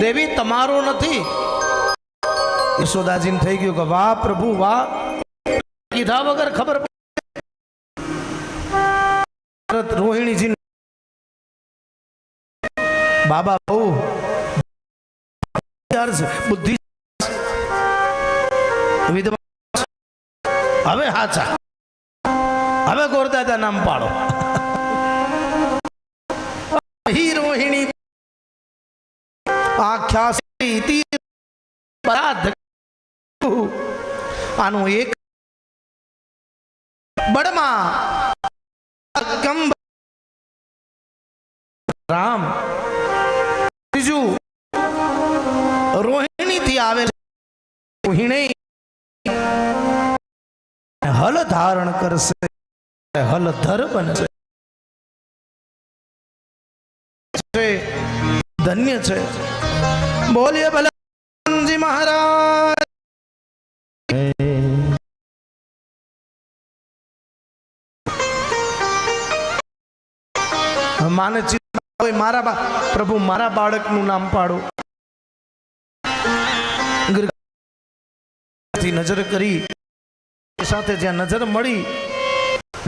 દેવી તમારો નથી. યશોદાજીને થઈ ગયું કે વાહ પ્રભુ વાહ. કીધા વગર ખબર રોહિણીજી બાબા બહુ બુદ્ધિ. હવે હાચા હવે ગોરદાદા નામ પાડો. પરાધ આનું એક બળમાં રામ બીજું રોહિણી થી આવેલ રોહિણી હલ ધારણ કરશે હલધર બનશે છે, ધન્ય છે. બોલીએ બલરામજી મહારાજ. માને હોય મારા પ્રભુ, મારા બાળકનું નામ પાડો. નજર કરી. સાથે જ્યાં નજર મળી,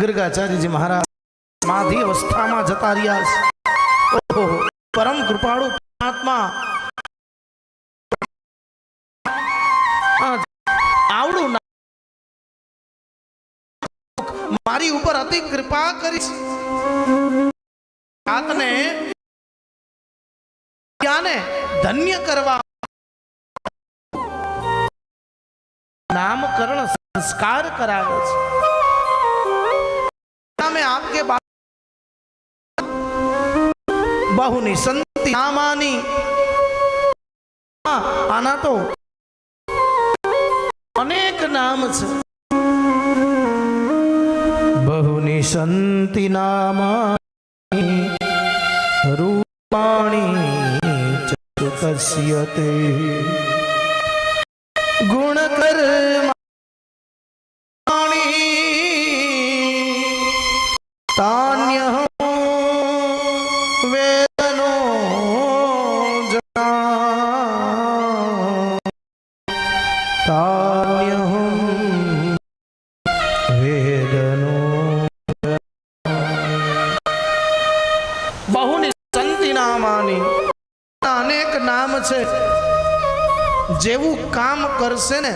ગર્ગાચાર્યજી મહારાજ માધી અવસ્થામાં જતા રહ્યા પરમ કૃપાળુ પરમાત્મા મારી ઉપર અતિ કૃપા કરી. આતને ત્યાંને ધન્ય કરવા નામકરણ સંસ્કાર કરાવે છે. નામે આપકે બા બહુની સંતિ નામાની. આના તો અનેક નામ છે. બહુની સંતિ નામાની રૂપાણી ચતુતસ્ય બહુની સંતિ નામાની. અનેક નામ છે. જેવું કામ કરશે ને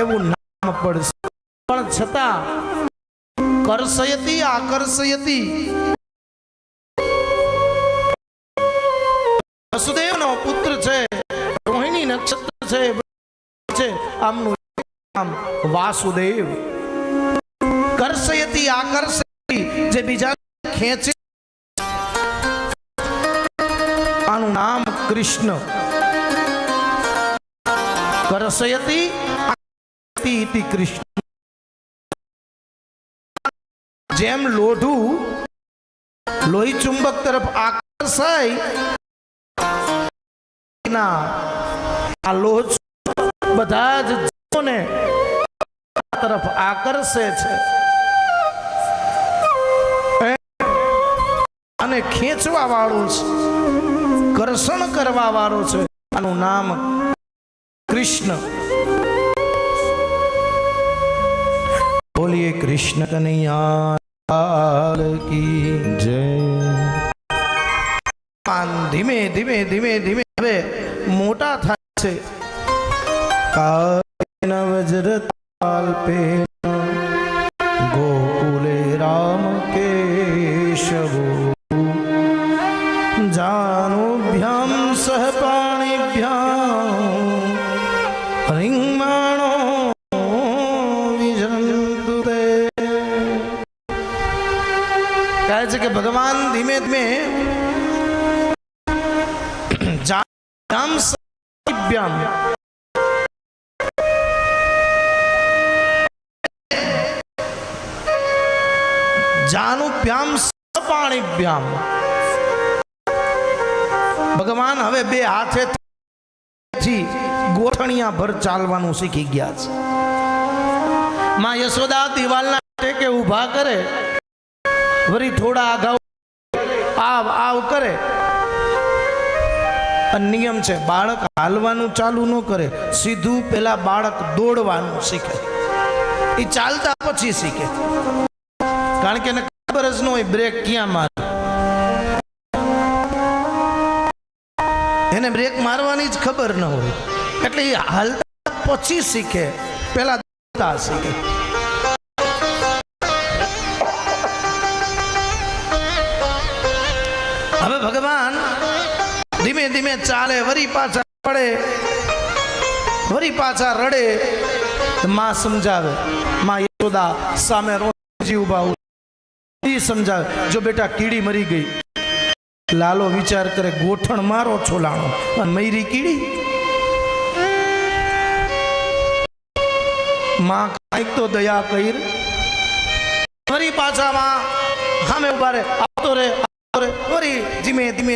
એવું નામ પડશે. પણ છતાં કરશયતી આકર્ષયતી વસુદેવનો પુત્ર છે, રોહિણી નક્ષત્ર છે છે, આમનું નામ વાસુદેવ. કરશયતી આકર્ષયતી જે બીજા ખેંચે કૃષ્ણ. કૃષ્ણ. જેમ લોઢું લોહી ચુંબક તરફ આકર્ષાય આ લોહ બધા જ જીવોને તરફ આકર્ષે છે. અને ખેંચવા વાળું છે. કર્ષણ કરવા વાળો છે. આનું નામ કૃષ્ણ. બોલીએ કૃષ્ણ કનૈયા કી જય. ધીમે ધીમે ધીમે ધીમે. હવે મોટા થાય છે. કાયન વજ્રતાલ્પે ગોકુલે કહે છે કે ભગવાન ધીમે ધીમે ભગવાન હવે બે હાથેથી ગોઠણિયા ભર ચાલવાનું શીખી ગયા છે. માં યશોદા દિવાલના ટેકે ઊભા કરે વળી થોડા અગાઉ આવ આવ કરે. નિયમ છે, બાળક હાલવાનું ચાલુ ન કરે, સીધું પેલા બાળક દોડવાનું શીખે. એ ચાલતા પછી શીખે. કારણ કે એને ખબર જ ન હોય બ્રેક ક્યાં મારે. એને બ્રેક મારવાની જ ખબર ન હોય. એટલે એ હાલતા પછી શીખે, પેલા દોડતા શીખે. ધીમે ધીમે ચાલે, વરી પાછા પડે વરી પાછા રડે. માં સમજાવે, માં યશોદા સામે રોજી ઊભા ઈ સમજાવે, જો બેટા કીડી મરી ગઈ. લાલો વિચાર કરે, ગોઠણ મારો છોલાણો. મયરી કીડી? માં કાંઈક તો દયા કહીર. ફરી પાછા માં સામે ઊભા રે આવતો રે આવતો રે ફરી ધીમે ધીમે